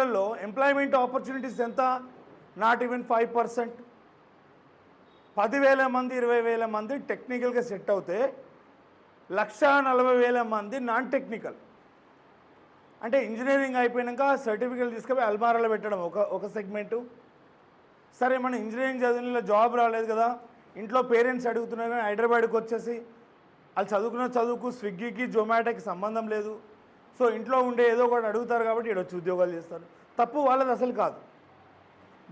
జిల్లాలలో employment opportunities ఎంత? Not even five percent పదివేల మంది ఇరవై వేల మంది టెక్నికల్గా సెట్ అవుతే లక్ష నలభై వేల మంది నాన్ టెక్నికల్ అంటే ఇంజనీరింగ్ అయిపోయాక సర్టిఫికేట్ తీసుకుపోయి అల్మారాలో పెట్టడం ఒక ఒక సెగ్మెంటు సరే మన ఇంజనీరింగ్ చదివిన జాబ్ రాలేదు కదా. ఇంట్లో పేరెంట్స్ అడుగుతున్నారు కానీ హైదరాబాద్కి వచ్చేసి వాళ్ళు చదువుకున్న చదువుకు స్విగ్గీకి జొమాటోకి సంబంధం లేదు. సో ఇంట్లో ఉండే ఏదో ఒకటి అడుగుతారు కాబట్టి ఇక్కడ వచ్చి ఉద్యోగాలు చేస్తారు. తప్పు వాళ్ళది అసలు కాదు.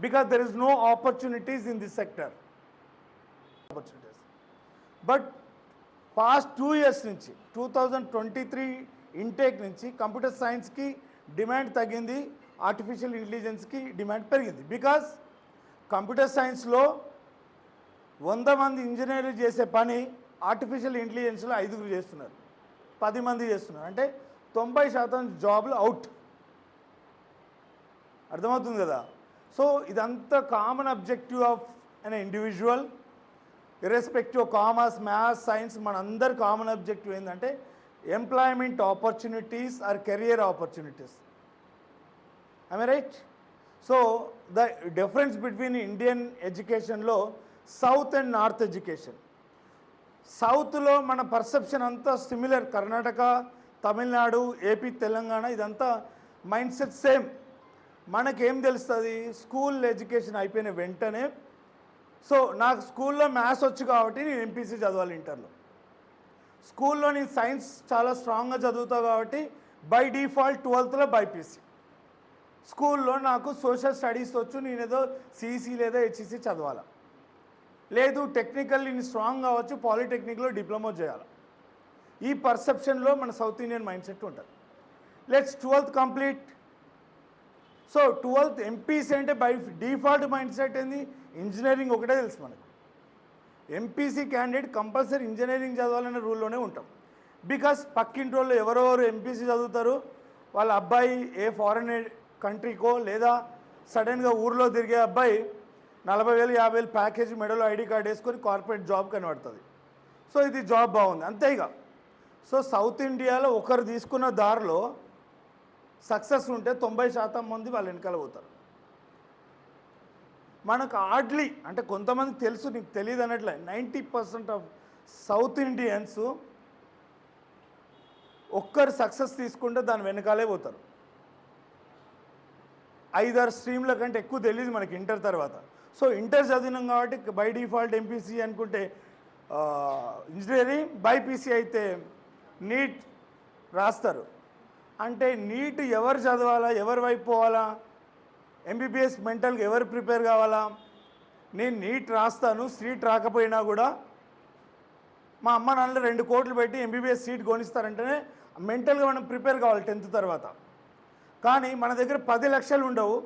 Because there is no opportunities in this sector opportunities but past two years నుంచి two thousand twenty three intake నుంచి కంప్యూటర్ సైన్స్కి డిమాండ్ తగ్గింది ఆర్టిఫిషియల్ ఇంటెలిజెన్స్కి డిమాండ్ పెరిగింది. బికాస్ కంప్యూటర్ సైన్స్లో వంద మంది ఇంజనీర్లు చేసే పని ఆర్టిఫిషియల్ ఇంటెలిజెన్స్లో ఐదుగురు చేస్తున్నారు. పది మంది చేస్తున్నారు. అంటే తొంభై శాతం జాబ్లు అవుట్. అర్థమవుతుంది కదా? సో ఇదంతా common objective of an individual irrespective commerce maths science మనందరి కామన్ అబ్జెక్టివ్ ఏంటంటే employment opportunities or career opportunities I right so the difference between Indian ఎడ్యుకేషన్లో సౌత్ అండ్ నార్త్ ఎడ్యుకేషన్ సౌత్లో మన పర్సెప్షన్ అంతా సిమిలర్ కర్ణాటక తమిళనాడు ఏపీ తెలంగాణ ఇదంతా mind set same. మనకేం తెలుస్తుంది? School education అయిపోయిన వెంటనే సో నాకు స్కూల్లో మ్యాథ్స్ వచ్చు కాబట్టి నేను ఎంపీసీ చదవాలి ఇంటర్లో. స్కూల్లో నేను సైన్స్ చాలా స్ట్రాంగ్గా చదువుతా కాబట్టి బై డిఫాల్ట్ ట్వెల్త్లో బైపీసీ. స్కూల్లో నాకు సోషల్ స్టడీస్ వచ్చు నేను ఏదో సిఈసీ లేదా హెచ్ఈసీ చదవాలి. లేదు టెక్నికల్ నేను స్ట్రాంగ్ కావచ్చు పాలిటెక్నిక్లో డిప్లొమా చేయాలి. ఈ పర్సెప్షన్లో మన సౌత్ ఇండియన్ మైండ్ సెట్ ఉంటుంది. Let's twelfth complete so twelfth MPC అంటే బై డిఫాల్ట్ మైండ్ సెట్ ఏంది? ఇంజనీరింగ్ ఒకటే తెలుసు మనకు. ఎంపీసీ క్యాండిడేట్ కంపల్సరీ ఇంజనీరింగ్ చదవాలనే రూల్లోనే ఉంటాం. బికాస్ పక్కింటి వాళ్ళు ఎవరెవరు ఎంపీసీ చదువుతారు? వాళ్ళ అబ్బాయి ఏ ఫారెన్ కంట్రీకో లేదా సడన్గా ఊర్లో తిరిగే అబ్బాయి నలభై వేలు యాభై వేలు ప్యాకేజ్ మెడలో ఐడి కార్డ్ వేసుకొని కార్పొరేట్ జాబ్ కనబడుతుంది. సో ఇది జాబ్ బాగుంది. అంతే ఇక. సో సౌత్ ఇండియాలో ఒకరు తీసుకున్న దారిలో సక్సెస్ ఉంటే తొంభై శాతం మంది వాళ్ళు వెనకాల పోతారు. మనకు ఆడ్లీ అంటే కొంతమంది తెలుసు నీకు తెలియదు అన్నట్లే ninety percent of south Indians ఒక్కరు సక్సెస్ తీసుకుంటే దాని వెనకాలే పోతారు. ఐదారు స్ట్రీమ్ల కంటే ఎక్కువ తెలియదు మనకి ఇంటర్ తర్వాత. సో ఇంటర్ చదివినాం కాబట్టి బై డిఫాల్ట్ ఎంపీసీ అనుకుంటే ఇంజనీరింగ్ బైపీసీ అయితే నీట్ రాస్తారు. అంటే నీట్ ఎవరు చదవాలా ఎవరు వైపు పోవాలా ఎంబీబీఎస్ మెంటల్గా ఎవరు ప్రిపేర్ కావాలా నేను నీట్ రాస్తాను సీట్ రాకపోయినా కూడా మా అమ్మ నాన్నలు రెండు కోట్లు పెట్టి ఎంబీబీఎస్ సీట్ కొనిస్తారంటేనే మెంటల్గా మనం ప్రిపేర్ కావాలి టెన్త్ తర్వాత. కానీ మన దగ్గర పది లక్షలు ఉండవు.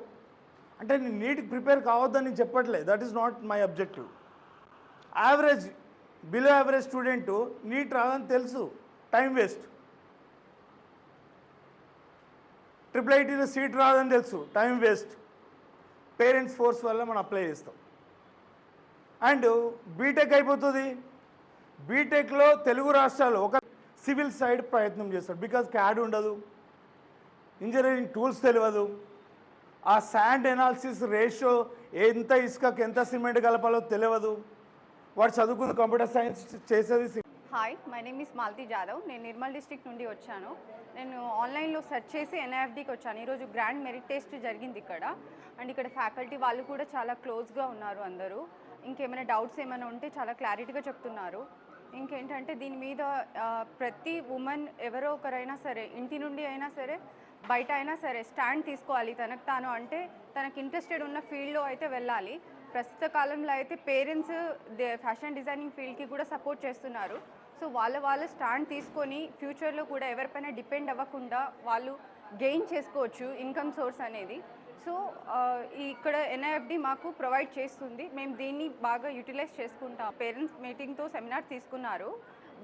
అంటే నేను నీట్కి ప్రిపేర్ కావద్దని నేను చెప్పట్లేదు. That is not my objective average below average student NEET రాదని తెలుసు. టైం వేస్ట్ ట్రిపుల్ ఐటీలో సీట్ రాదని తెలుసు. టైం వేస్ట్ పేరెంట్స్ ఫోర్స్ వల్ల మనం అప్లై చేస్తాం. అండ్ బీటెక్ అయిపోతుంది. బీటెక్లో తెలుగు రాష్ట్రాలు ఒక సివిల్ సైడ్ ప్రయత్నం చేస్తాడు బికాజ్ క్యాడ్ ఉండదు. ఇంజనీరింగ్ టూల్స్ తెలియదు. ఆ శాండ్ ఎనాలిసిస్ రేషియో ఎంత ఇసుకకి ఎంత సిమెంట్ కలపాలో తెలియదు. వాడు చదువుకున్న కంప్యూటర్ సైన్స్ చేసేది hi my name is Malti Jadhav నేను నిర్మల్ డిస్ట్రిక్ట్ నుండి వచ్చాను. నేను ఆన్లైన్లో సెర్చ్ చేసి ఎన్ఐఎఫ్డికి వచ్చాను. ఈరోజు గ్రాండ్ మెరిట్ టెస్ట్ జరిగింది ఇక్కడ. అండ్ ఇక్కడ ఫ్యాకల్టీ వాళ్ళు కూడా చాలా క్లోజ్గా ఉన్నారు అందరూ. ఇంకేమైనా డౌట్స్ ఏమైనా ఉంటే చాలా క్లారిటీగా చెప్తున్నారు. ఇంకేంటంటే దీని మీద ప్రతి ఉమెన్ ఎవరో ఒకరైనా సరే ఇంటి నుండి అయినా సరే బయట అయినా సరే స్టాండ్ తీసుకోవాలి. తనకు తాను అంటే తనకి ఇంట్రెస్టెడ్ ఉన్న ఫీల్డ్లో అయితే వెళ్ళాలి. ప్రస్తుత కాలంలో అయితే పేరెంట్స్ ఫ్యాషన్ డిజైనింగ్ ఫీల్డ్కి కూడా సపోర్ట్ చేస్తున్నారు. సో వాళ్ళ వాళ్ళ స్టాండ్ తీసుకొని ఫ్యూచర్లో కూడా ఎవరిపైన డిపెండ్ అవ్వకుండా వాళ్ళు గెయిన్ చేసుకోవచ్చు ఇన్కమ్ సోర్స్ అనేది. సో ఇక్కడ ఎన్ఐఎఫ్డి మాకు ప్రొవైడ్ చేస్తుంది. మేము దీన్ని బాగా యూటిలైజ్ చేసుకుంటాం. పేరెంట్స్ మీటింగ్తో సెమినార్ తీసుకున్నారు.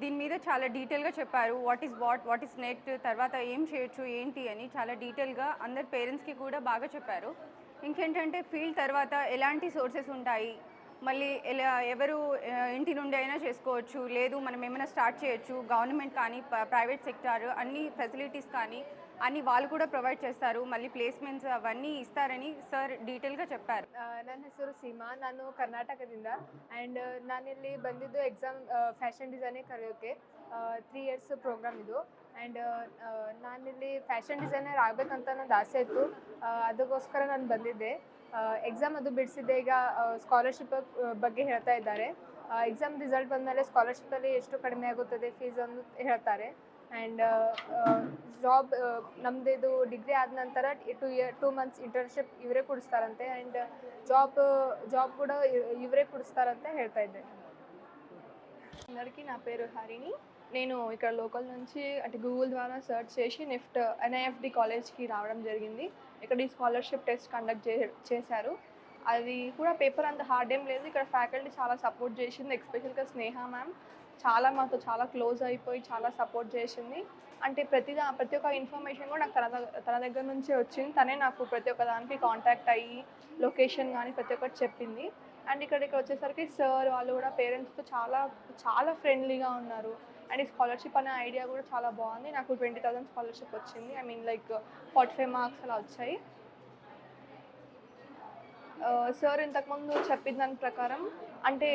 దీని మీద చాలా డీటెయిల్గా చెప్పారు. What is what what is NEET తర్వాత ఏం చేయొచ్చు ఏంటి అని చాలా డీటెయిల్గా అందరు పేరెంట్స్కి కూడా బాగా చెప్పారు. ఇంకేంటంటే ఫీల్డ్ తర్వాత ఎలాంటి సోర్సెస్ ఉంటాయి మళ్ళీ ఎలా ఎవరు ఆ, ఇంటి నుండి అయినా చేసుకోవచ్చు లేదు మనం ఏమైనా స్టార్ట్ చేయొచ్చు గవర్నమెంట్ కానీ ప్రైవేట్ సెక్టార్ అన్ని ఫెసిలిటీస్ కానీ అన్ని వాళ్ళు కూడా ప్రొవైడ్ చేస్తారు మళ్ళీ ಪ್ಲೇಸ್ಮೆಂಟ್ಸ್ అవన్నీ ఇస్తారని సార్ డీటెయిల్గా చెప్పారు ಆ, ನನ್ನ ಹೆಸರು ಸೀಮಾ ನಾನು ಕರ್ನಾಟಕದಿಂದ ಆ್ಯಂಡ್ ನಾನಿಲ್ಲಿ ಬಂದಿದ್ದು ಎಕ್ಸಾಮ್ ಫ್ಯಾಷನ್ ಡಿಸೈನಿಂಗ್ ಕಲಿಯೋಕ್ಕೆ ತ್ರೀ ಇಯರ್ಸ್ ಪ್ರೋಗ್ರಾಮ್ ಇದು ಆ್ಯಂಡ್ ನಾನಿಲ್ಲಿ ಫ್ಯಾಷನ್ ಡಿಸೈನರ್ ಆಗಬೇಕಂತ ನಂದು ಆಸೆ ಇತ್ತು ಆ, ಅದಕ್ಕೋಸ್ಕರ ನಾನು ಬಂದಿದ್ದೆ ಎಕ್ಸಾಮ್ ಅದು ಬಿಡಿಸಿದ್ದೆ ಈಗ ಸ್ಕಾಲರ್ಶಿಪ್ ಬಗ್ಗೆ ಹೇಳ್ತಾ ಇದ್ದಾರೆ ಎಕ್ಸಾಮ್ ರಿಸಲ್ಟ್ ಬಂದಮೇಲೆ ಸ್ಕಾಲರ್ಶಿಪ್ಪಲ್ಲಿ ಎಷ್ಟು ಕಡಿಮೆ ಆಗುತ್ತದೆ ಫೀಸ್ ಅನ್ನು ಹೇಳ್ತಾರೆ ಆ್ಯಂಡ್ ಜಾಬ್ ನಮ್ಮದು ಇದು ಡಿಗ್ರಿ ಆದ ನಂತರ two year two months internship ಇವರೇ ಕೊಡಿಸ್ತಾರಂತೆ ಆ್ಯಂಡ್ జాబ్ జాబ్ కూడా ఇ- ఇవరే కుడుస్తారంటే ಹೇಳ್ತಾ ఇద్దే అందరికీ నా పేరు హరిణి నేను ఇక్కడ లోకల్ నుంచి అంటే గూగుల్ ద్వారా సెర్చ్ చేసి నెఫ్ట్ ఎన్ఐఎఫ్డి కాలేజ్కి రావడం జరిగింది. ఇక్కడ ఈ స్కాలర్షిప్ టెస్ట్ కండక్ట్ చే చేశారు. అది కూడా పేపర్ అంత హార్డ్ ఏం లేదు. ఇక్కడ ఫ్యాకల్టీ చాలా సపోర్ట్ చేసింది ఎక్స్పెషల్గా స్నేహ మ్యామ్ చాలా మాతో చాలా క్లోజ్ అయిపోయి చాలా సపోర్ట్ చేసింది. అంటే ప్రతి ప్రతి ఒక్క ఇన్ఫర్మేషన్ కూడా నాకు తన తన దగ్గర నుంచే వచ్చింది. తనే నాకు ప్రతి ఒక్క దానికి కాంటాక్ట్ అయ్యి లొకేషన్ కానీ ప్రతి ఒక్కటి చెప్పింది. అండ్ ఇక్కడికి వచ్చేసరికి సార్ వాళ్ళు కూడా పేరెంట్స్తో చాలా చాలా ఫ్రెండ్లీగా ఉన్నారు. అండ్ ఈ స్కాలర్షిప్ అనే ఐడియా కూడా చాలా బాగుంది. నాకు ట్వంటీ థౌసండ్ స్కాలర్షిప్ వచ్చింది. I mean like forty five marks అలా వచ్చాయి. సార్ ఇంతకుముందు చెప్పిన దాని ప్రకారం అంటే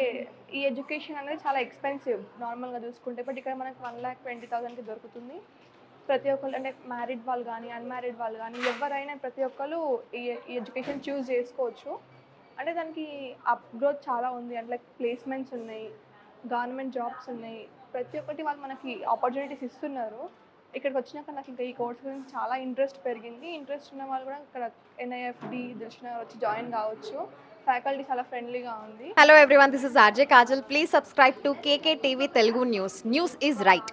ఈ ఎడ్యుకేషన్ అనేది చాలా ఎక్స్పెన్సివ్ నార్మల్గా చూసుకుంటే. బట్ ఇక్కడ మనకు వన్ ల్యాక్ ట్వంటీ థౌసండ్కి దొరుకుతుంది. ప్రతి ఒక్కరు అంటే మ్యారీడ్ వాళ్ళు కానీ అన్మ్యారీడ్ వాళ్ళు కానీ ఎవరైనా ప్రతి ఒక్కరు ఈ ఈ ఎడ్యుకేషన్ చూస్ చేసుకోవచ్చు. అంటే దానికి అప్ గ్రోత్ చాలా ఉంది. అంటే లైక్ ప్లేస్మెంట్స్ ఉన్నాయి. గవర్నమెంట్ జాబ్స్ ఉన్నాయి. ప్రతి ఒక్కటి వాళ్ళు మనకి ఆపర్చునిటీస్ ఇస్తున్నారు. ఇక్కడికి వచ్చినాక నాకు ఇంకా ఈ కోర్స్ గురించి చాలా ఇంట్రెస్ట్ పెరిగింది. ఇంట్రెస్ట్ ఉన్న వాళ్ళు కూడా ఇక్కడ ఎన్ఐఎఫ్డి దిల్షునగర్ వచ్చి జాయిన్ కావచ్చు. ఫ్యాకల్టీ చాలా ఫ్రెండ్లీగా ఉంది. Hello everyone this is RJ Kajal please subscribe to KK TV Telugu news news is right